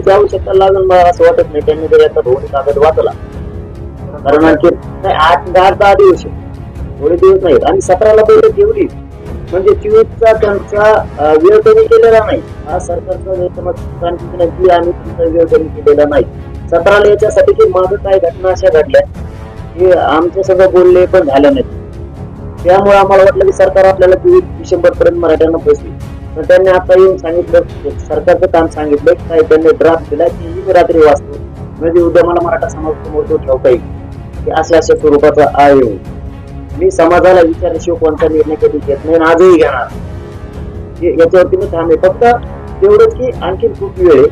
जाऊ शकता लागण मला असं वाटत नाही. त्यांनी जर याचा भौतिक कागद वाचला कारण आणखी नाही आठ दहा दहा दिवस थोडे दिवस नाहीत. आणि सतराला बैठक ठेवली म्हणजे चोवीसचा त्यांचा वेळ कमी केलेला नाही. हा सरकारचा गैरसमज क्रांती तुमचा वेळ कमी केलेला नाही. सतराला याच्यासाठी की माझं काय घटना अशा घडल्या की आमच्या सगळं बोलले पण झालं नाही. त्यामुळे आम्हाला वाटलं की सरकार आपल्याला चोवीस डिसेंबर पर्यंत मराठ्यांना पोहोचली. तर त्यांनी आता येऊन सांगितलं सरकारचं काम सांगितलं काय त्यांनी ड्राफ्ट दिला की ही रात्री वाचतो म्हणजे उद्या मला मराठा समाज समोर तो ठेवता येईल. की अशा अशा स्वरूपाचा आहे. मी समाजाला विचारल्याशिवाय कोणता निर्णय कधी घेत नाही आणि आजही घेणार. याच्यावरती मी थांबे फक्त तेवढंच की आणखी खूप वेळ आहे.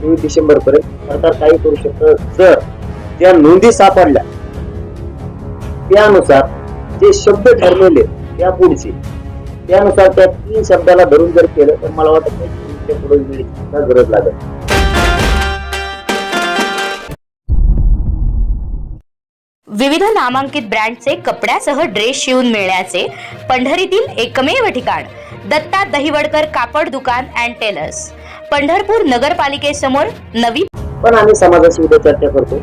चोवीस डिसेंबर पर्यंत सरकार काही करू शकतं. जर त्या नोंदी सापडल्या त्यानुसार जे शब्द ठरलेले त्या पुढचे त्यानुसार त्या तीन शब्दाला धरून जर केलं तर मला वाटत पुढे गरज लागेल. विविध नामांकित ब्रँडचे कपड्यासह ड्रेस शिवून मिळण्याचे पंढरीतील एकमेव ठिकाण दत्ता दहिवडकर कापड दुकान अँड टेलर्स पंढरपूर नगरपालिकेसमोर नवी पण आम्ही समाजाशी उद्या चर्चा करतो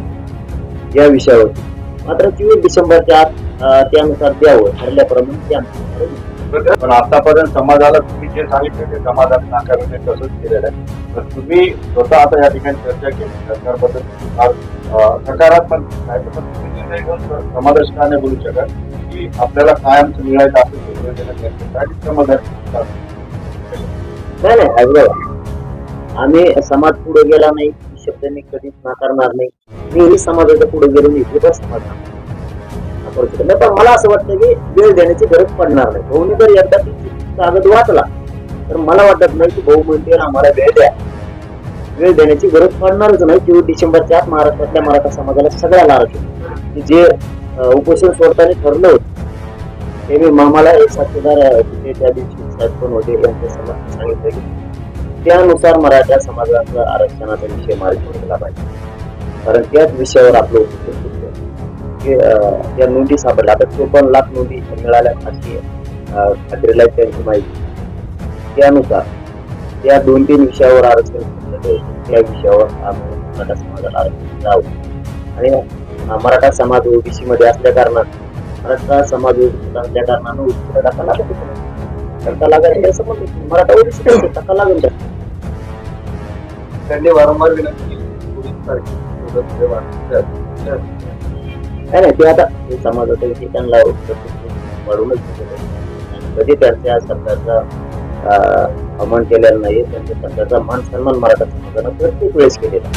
या विषयावरती मात्र चोवीस डिसेंबरच्या आत त्यानुसार द्यावं ठरल्याप्रमाणे पण आतापर्यंत समाजाला तुम्ही जे सांगितलं ते समाजाने नाकारले तसंच केलेलं आहे. तर तुम्ही स्वतः आता या ठिकाणी चर्चा केली. सरकारबद्दल सकारात्मक नाही पण तुम्ही निर्णय घेऊन समाजाशी बोलू शकत की आपल्याला कायमचं मिळायचं असं तर योजना करण्यासाठी समाजात नाही नाही ऐकलं आम्ही समाज पुढे गेला नाही. शब्द मी कधीच नाकारणार नाही. मीही समाजाच्या पुढे गेलो नाही. हे पण समाज करू शकत नाही पण मला असं वाटतं की वेळ देण्याची गरज पडणार नाही. भाऊनी जर एकदा ती कागद वाचला तर मला वाटत नाही की भाऊ म्हणते आम्हाला वेळ द्या. वेळ देण्याची गरज पडणारच नाही. चोवीस डिसेंबरच्या आत महाराष्ट्रातल्या मराठा समाजाला सगळ्याला आरक्षण की जे उपोषण सोडताना ठरलं होतं ते मी मामाला एक साथीदार तिथे त्या दिवशी साहेब पण होते यांच्या समोर सांगितलं की त्यानुसार मराठा समाजाचा आरक्षणाचा विषय मार्गी केला पाहिजे. कारण त्याच विषयावर आपलं या नोंदी सापडल्या. आता चोपन्न लाख नोंदी मिळाल्या अशी ठाकरेला त्यांची माहिती त्यानुसार या दोन तीन विषयावर आरक्षण त्या विषयावर मराठा समाजाला आरक्षण जावं आणि मराठा समाज ओबीसी मध्ये असल्या कारणात मराठा समाज ओबीसी असल्या कारणानं ओबीसीला टाका लागत होता. टक्का लागायला मराठा ओबीसी टक्का त्यांनी वारंवार विनंती केली. पोलीस नाही नाही ते आता ते समाजाचा विषय त्यांना वाढूनच कधी त्यांच्या सरकारचा अं, अवमान केलेला नाही त्यांच्या सरकारचा मान सन्मान मराठा समाजानं प्रत्येक वेळेस केलेला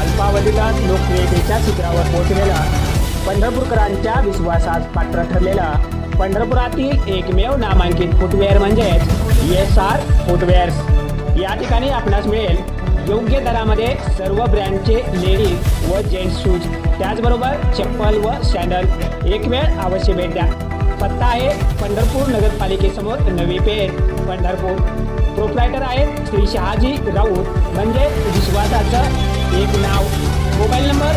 अल्पावधीला लोकप्रियतेच्या शिखरावर पोहोचलेला पंढरपूरकरांच्या विश्वासात पात्र ठरलेला पंढरपुरातील एकमेव नामांकित फुटवेअर म्हणजेच एस आर फुटवेअर्स या ठिकाणी आपणास मिळेल योग्य दरामध्ये सर्व ब्रँडचे लेडीज व जेंट्स शूज त्याचबरोबर चप्पल व सँडल एक वेळ अवश्य भेट द्या. पत्ता आहे पंढरपूर नगरपालिकेसमोर नवी पेठ पंढरपूर. प्रोप्रायटर आहेत श्री शहाजी राऊत. म्हणजे विश्वासाचं एक नाव. मोबाईल नंबर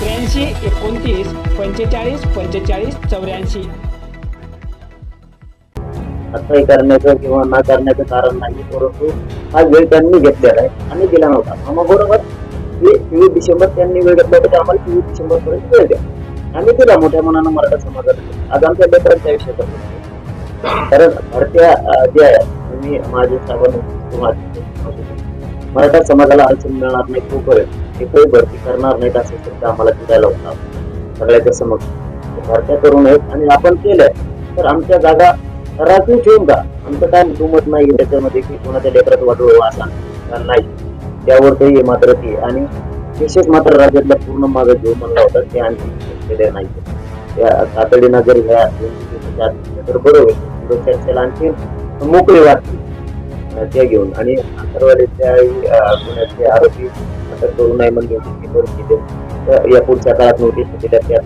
त्र्याऐंशी एकोणतीस पंचेचाळीस पंचेचाळीस चौऱ्याऐंशी. आता करण्याचं किंवा न करण्याचं कारण नाही परंतु हा वेळ त्यांनी घेतलेला आहे आणि दिला नव्हता. मग बरोबर हे चोवीस डिसेंबर त्यांनी वेळ घेतला होता आम्हाला चोवीस डिसेंबर पर्यंत वेळ द्या. आम्ही दिला मोठ्या मनानं मराठा समाजाला आज आमच्या लेकरांच्या आयुष्यात कारण भरत्या जे ज्या मी माझे साहेबांना मराठा समाजाला अडचण मिळणार नाही तोपर्यंत ते काही भरती करणार नाहीत असं शब्द आम्हाला दिलायला होता. सगळ्याच्या समोर. भरत्या करू नयेत आणि आपण केलंय. तर आमच्या जागा राखीव ठेवून का आमचं काय दुमत नाही त्याच्यामध्ये की कोणाच्या लेकरात वाटोळ असा नाही. त्यावर काही मात्र ती. आणि विशेष मात्र राज्यातला पूर्ण मागे जो म्हणला होता ते आणखी केले नाही. त्या तातडीनं जर ह्या तर बरोबर चर्चेला आणखी मोकळी वाटते त्या घेऊन. आणि अंतरवाले त्यावेळी गुन्ह्याचे आरोपी आता करू नये म्हणजे होते ती परिस्थिती तर या पुढच्या काळात नोटीस दिल्या त्या